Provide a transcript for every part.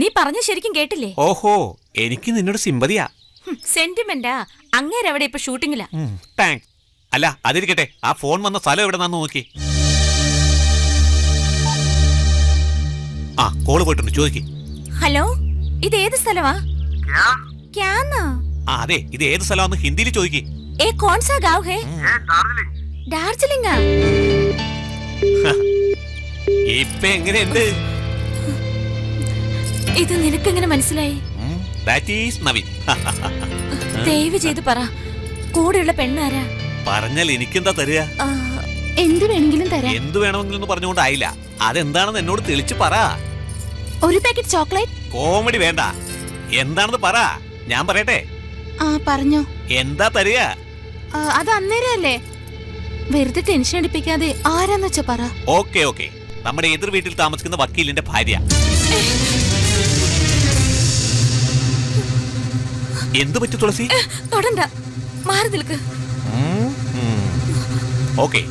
നീ പറഞ്ഞ ശരിക്കും കേട്ടില്ലേ? ഓഹോ എനിക്ക് നിന്നോട് സിമ്പതിയാ. സെന്റിമെന്റാ. അങ്ങേരവിടെ ഇപ്പൊ ഷൂട്ടിങ്ങിലാ. താങ്ക്സ് അല്ല അതിരിക്കട്ടെ. ആ ഫോൺ വന്ന സ്ഥലം എവിടെ നിന്നു നോക്കി. ആ കോൾ പോയിട്ടുണ്ട്. ചോദിക്ക്. ഹലോ ഇത് ഏത് സ്ഥലമാ ക്യാന്നാ? ആ അതെ ഇത് ഏത് സ്ഥലമാന്ന് ഹിന്ദിയിൽ ചോദിക്ക്. ഏ കോൺസാ ഗാവ് ഹേ? ഡാർജിലിംഗാ. ഇപ്പൊ എങ്ങനെയുണ്ട്? ഇത് നിനക്കെങ്ങനെ മനസ്സിലായി? ദയവ് ചെയ്ത് പറ. കൂടെയുള്ള പെണ്ണാരാ? പറഞ്ഞാൽ എനിക്കെന്താ തരിക? എന്ത് വേണമെങ്കിലും തരാം. എന്ത് വേണമെങ്കിലും പറഞ്ഞുകൊണ്ടായില്ല അതെന്താണെന്ന് എന്നോട് തെളിച്ച് പറ. ഒരു പാക്കറ്റ് ചോക്ലേറ്റ്? കോമഡി വേണ്ട. എന്താണെന്ന് പറ. ഞാൻ പറയട്ടെ. ആ പറഞ്ഞോ. എന്താ തരിക? അത് അന്നേരല്ലേ? വെറുതെ ടെൻഷൻ അടിപ്പിക്കാതെ ആരാന്ന് വെച്ചാ പറ. Okay okay. നമ്മുടെ എതിർ വീട്ടിൽ താമസിക്കുന്ന വക്കീലിന്റെ ഭാര്യ. എന്തു പറ്റി തുളസി? തൊടണ്ട. മാറി നിൽക്ക്. ഓക്കെ.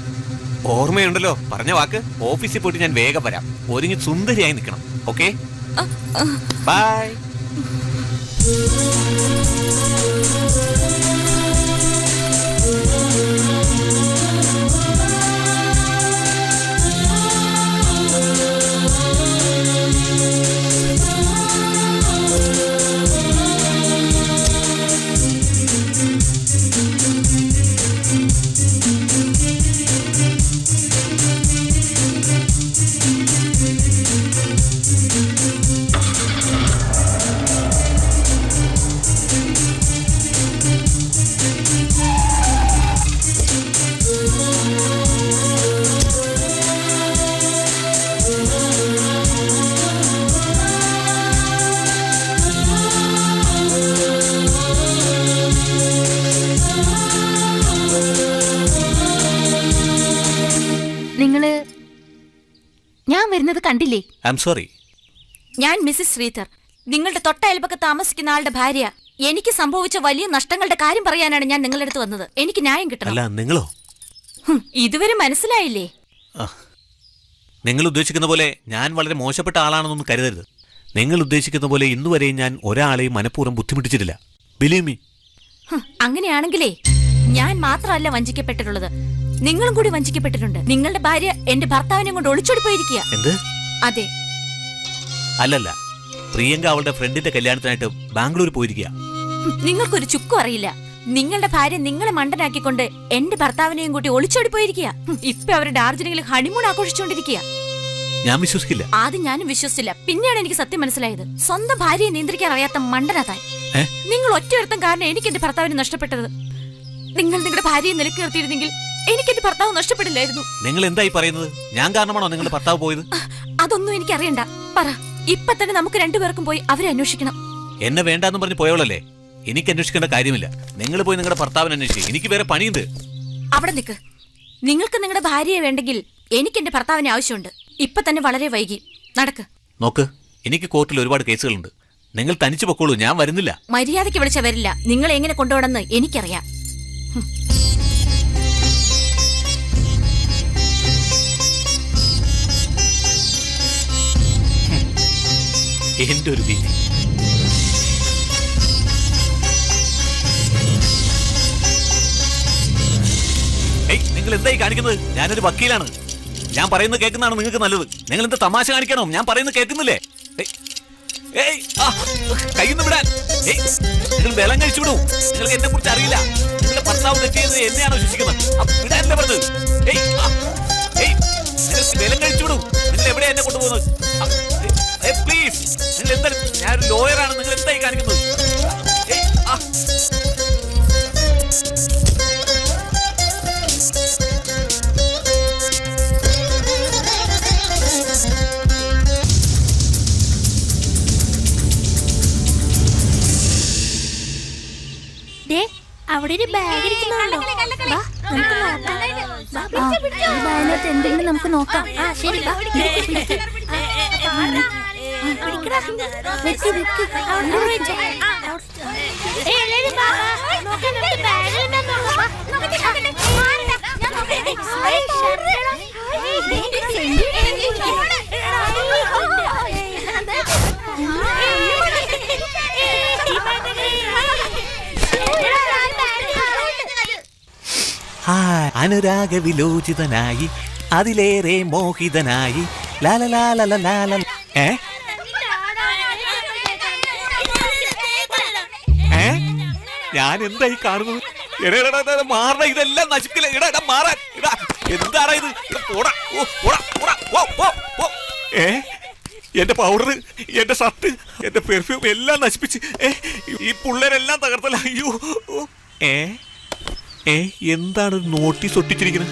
ഓർമ്മയുണ്ടല്ലോ. പറഞ്ഞ വാക്ക്. ഓഫീസിൽ പോയിട്ട് ഞാൻ വേഗം വരാം. ഒരുങ്ങി സുന്ദരിയായി നിൽക്കണം. ഓക്കെ. ബൈ വരുന്നത് കണ്ടില്ലേ? ഐ എം സോറി ഞാൻ മിസ്സിസ് ശ്രീധർ. നിങ്ങളുടെ തൊട്ട അയൽപക്കത്ത് താമസിക്കുന്ന ആളുടെ ഭാര്യ. എനിക്ക് സംഭവിച്ച വലിയ നഷ്ടങ്ങളുടെ കാര്യം പറയാനാണ് ഞാൻ നിങ്ങളുടെ അടുത്ത് വന്നത്. എനിക്ക് ന്യായം കിട്ടണം. അല്ല നിങ്ങളോ? ഹും, ഇതുവരെ മനസ്സിലായില്ലേ. നിങ്ങൾ ഉദ്ദേശിക്കുന്ന പോലെ ഞാൻ വളരെ മോശപ്പെട്ട ആളാണെന്നൊന്നും കരുതരുത്. നിങ്ങൾ ഉദ്ദേശിക്കുന്ന പോലെ ഇന്നുവരെയും ഞാൻ ഒരാളെയും മനഃപൂർവം ബുദ്ധിമുട്ടിച്ചിട്ടില്ല. ബിലീവ് മീ ഹും, അങ്ങനെയാണെങ്കിലേ ഞാൻ മാത്രമല്ല വഞ്ചിക്കപ്പെട്ടിട്ടുള്ളത്. നിങ്ങളും കൂടി വഞ്ചിക്കപ്പെട്ടിട്ടുണ്ട്. നിങ്ങളുടെ ഭാര്യ എന്റെ ഭർത്താവിനെ കൊണ്ട് ഒളിച്ചോടി പോയിരിക്കുക. എന്ത്? അതെ. അല്ലല്ല. പ്രിയങ്ക അവളുടെ ഫ്രണ്ടിന്റെ കല്യാണത്തിനായിട്ട് ബാംഗ്ലൂർ പോയിരിക്കുക. നിങ്ങൾക്കൊരു ചുക്കും അറിയില്ല. നിങ്ങളുടെ ഭാര്യ നിങ്ങളെ മണ്ടനാക്കിക്കൊണ്ട് എന്റെ ഭർത്താവിനെയും കൂട്ടി ഒളിച്ചോടി പോയിരിക്കുക. ഇപ്പൊ അവർ ഡാർജിലിംഗിൽ ഹണിമൂൺ ആഘോഷിച്ചുകൊണ്ടിരിക്കുക. ഞാൻ വിശ്വസിക്കില്ല. ആദ്യം ഞാനും വിശ്വസിച്ചില്ല. പിന്നെയാണ് എനിക്ക് സത്യം മനസ്സിലായത്. സ്വന്തം ഭാര്യയെ നിയന്ത്രിക്കാൻ അറിയാത്ത മണ്ടനാ നിങ്ങൾ ഒറ്റ ഒരുത്തം കാരണം എനിക്ക് എന്റെ ഭർത്താവിനെ നഷ്ടപ്പെട്ടത്. നിങ്ങൾ നിങ്ങളുടെ ഭാര്യയെ നിലയ്ക്ക് നിർത്തിയിരുന്നെങ്കിൽ എനിക്ക് എന്റെ ഭർത്താവ് നഷ്ടപ്പെടില്ലായിരുന്നു. നിങ്ങൾ എന്തായി പറയുന്നത്? ഞാൻ കാരണമാണോ നിങ്ങളുടെ ഭർത്താവ് പോയത്? അതൊന്നും എനിക്ക് അറിയണ്ട പറ ഇപ്പൊ തന്നെ നമുക്ക് രണ്ടുപേർക്കും പോയി അവരെ അന്വേഷിക്കണം. എന്നെ വേണ്ടെന്ന് പറഞ്ഞ് പോയവളല്ലേ? എനിക്ക് അന്വേഷിക്കേണ്ട കാര്യമില്ല. നിങ്ങൾ പോയി നിങ്ങളുടെ ഭർത്താവിനെ അന്വേഷിക്കും. എനിക്ക് വേറെ പണിയുണ്ട്. അവിടെ നിൽക്ക് നിങ്ങൾക്ക് നിങ്ങളുടെ ഭാര്യയെ വേണ്ടെങ്കിൽ എനിക്ക് എന്റെ ഭർത്താവിനെ ആവശ്യമുണ്ട്. ഇപ്പൊ തന്നെ വളരെ വൈകി. നടക്ക്. നോക്ക് എനിക്ക് കോർട്ടിൽ ഒരുപാട് കേസുകളുണ്ട്. നിങ്ങൾ തനിച്ചു പൊക്കോളൂ ഞാൻ വരുന്നില്ല. മര്യാദയ്ക്ക് വിളിച്ച വരില്ല. നിങ്ങൾ എങ്ങനെ കൊണ്ടുപോകണമെന്ന് എനിക്കറിയാം. എന്റെ ഒരു വിധി നിങ്ങൾ എന്തായി കാണിക്കുന്നത്? ഞാനൊരു വക്കീലാണ്. ഞാൻ പറയുന്നത് കേൾക്കുന്നതാണ് നിങ്ങൾക്ക് നല്ലത്. നിങ്ങൾ എന്ത് തമാശ കാണിക്കണോ? ഞാൻ പറയുന്നത് കേൾക്കുന്നില്ലേ? ഏയ്, ആ, കയ്യിന്ന് വിടാൻ. നിങ്ങൾ ബലം കഴിച്ചു നിങ്ങൾക്ക് എന്നെ കുറിച്ച് അറിയില്ല. നിങ്ങളുടെ ഭർത്താവ് തെറ്റിയത് എന്നെയാണോ ആ, വിടാനല്ലേ പറഞ്ഞത്. ഏയ് ഏയ് നിങ്ങൾക്ക് ബലം കഴിച്ചു വിടൂ. നിങ്ങൾ എവിടെയാണ് എന്നെ കൊണ്ടുപോകുന്നത്? പ്ലീസ് നിങ്ങൾ എന്താ ഞാനൊരു ലോയറാണ് നിങ്ങൾ എന്തായി കാണിക്കുന്നത് ദേ, അവിടെ ഒരു ബാഗ് ഇരിക്കുന്നുണ്ടോ നമുക്ക് നോക്കാം ആ ശരി അനുരാഗ വിലോചിതനായി അതിലേറെ മോഹിതനായി ലാലലാലല ലാല ഏ? ഞാൻ കാണുന്നത്? എടാ, എടാ, എടാ, മാറണ ഇതെല്ലാം നശിക്കില്ല ഇടാ ഇടാ മാറാൻ ഇടാ എന്താണ് ഇത്? ഏ? എന്റെ പൗഡർ എന്റെ ഷർട്ട് എന്റെ പെർഫ്യൂം എല്ലാം നശിപ്പിച്ച് ഏ? ഈ പിള്ളേരെല്ലാം തകർത്തല്ല. അയ്യോ ഏ? ഏ എന്താണ് നോട്ടീസ് ഒട്ടിച്ചിരിക്കുന്നത്?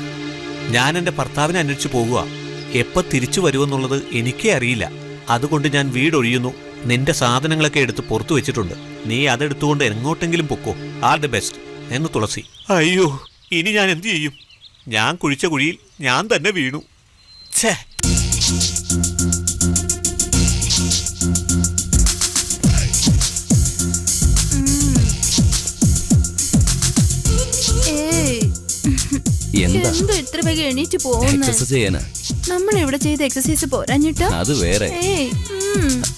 ഞാൻ എന്റെ ഭർത്താവിനെ അന്വേഷിച്ച് പോകുക എപ്പോ തിരിച്ചു വരുമെന്നുള്ളത് എനിക്കേ അറിയില്ല. അതുകൊണ്ട് ഞാൻ വീടൊഴിയുന്നു. നിന്റെ സാധനങ്ങളൊക്കെ എടുത്ത് പുറത്തു വെച്ചിട്ടുണ്ട്. നീ അതെടുത്തുകൊണ്ട് എങ്ങോട്ടെങ്കിലും പൊക്കോ. ആൾ ദി ബെസ്റ്റ് എന്ന് തുളസി. അയ്യോ ഇനി ഞാൻ എന്തു ചെയ്യും? ഞാൻ കുഴിച്ച കുഴിയിൽ ഞാൻ തന്നെ വീണു. ഛേ. എന്താ? ഇത്ര വേഗം എണീറ്റ് പോകുന്നു? നമ്മൾ ഇവിടെ ചെയ്ത എക്സസൈസ് പോരാഞ്ഞിട്ടാ? അത് വേറെ. ഏയ്.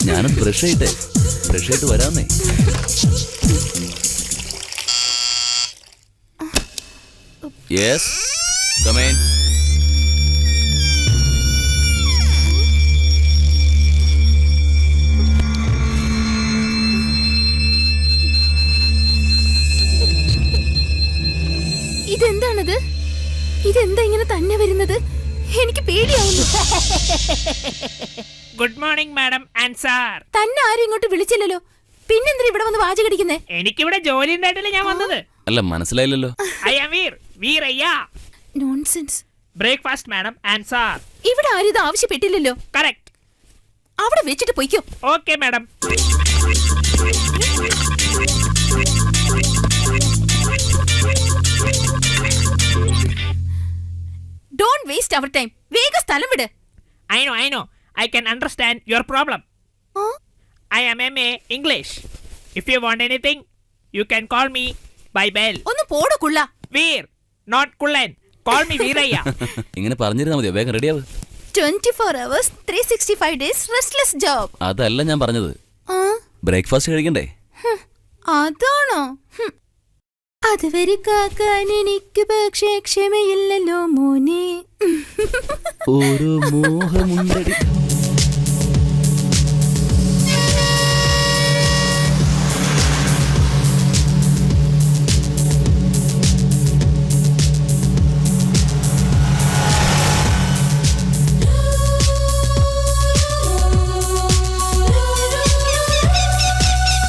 ഞാനൊന്ന് ബ്രഷ് ചെയ്യട്ടെ? ബ്രഷ് ചെയ്തിട്ട് വരാന്നേ യെസ് കമേൻ ഇതെന്താണത്? ഇതെന്താ ഇങ്ങനെ തന്നെ വരുന്നത്? എനിക്ക് പേടിയാവുന്നു. Good morning madam and sir തന്നെ ആരും ഇങ്ങോട്ട് വിളിച്ചില്ലല്ലോ. പിന്നെന്തിനാ ഇവിടെ വന്ന് വാചകടിക്കുന്നേ എനിക്കിവിടെ ജോലി ഉണ്ടായിട്ടല്ലേ ഞാൻ വന്നത്. അല്ല മനസ്സിലായില്ലല്ലോ. I am Veer Veerayya nonsense breakfast madam and sir ഇവിടെ ആരും ഇത് ആവശ്യപ്പെട്ടില്ലല്ലോ. കറക്റ്റ് അവിടെ വെച്ചിട്ട് പൊയ്ക്കോ. Okay madam don't waste your time വേഗം സ്ഥലം വിട്. I know I know I can understand your problem ആ? I am M A English if you want anything you can call me by bell ഒന്ന് പോടക്കുള്ള Veer not കുള്ളൻ call me Veerayya ഇങ്ങനെ പറഞ്ഞിരുന്നാ മതിയോ? വേഗം റെഡിയാവ് twenty four hours three sixty five days restless job അതല്ല ഞാൻ പറഞ്ഞത്. ബ്രേക്ക്ഫാസ്റ്റ് കഴിക്കണ്ടേ? അതാണോ? ഹും. അതുവരെ കാക്കാൻ എനിക്ക് പക്ഷേ ക്ഷമയില്ലല്ലോ മോനെ. ഒരു മോഹമുണ്ടടി.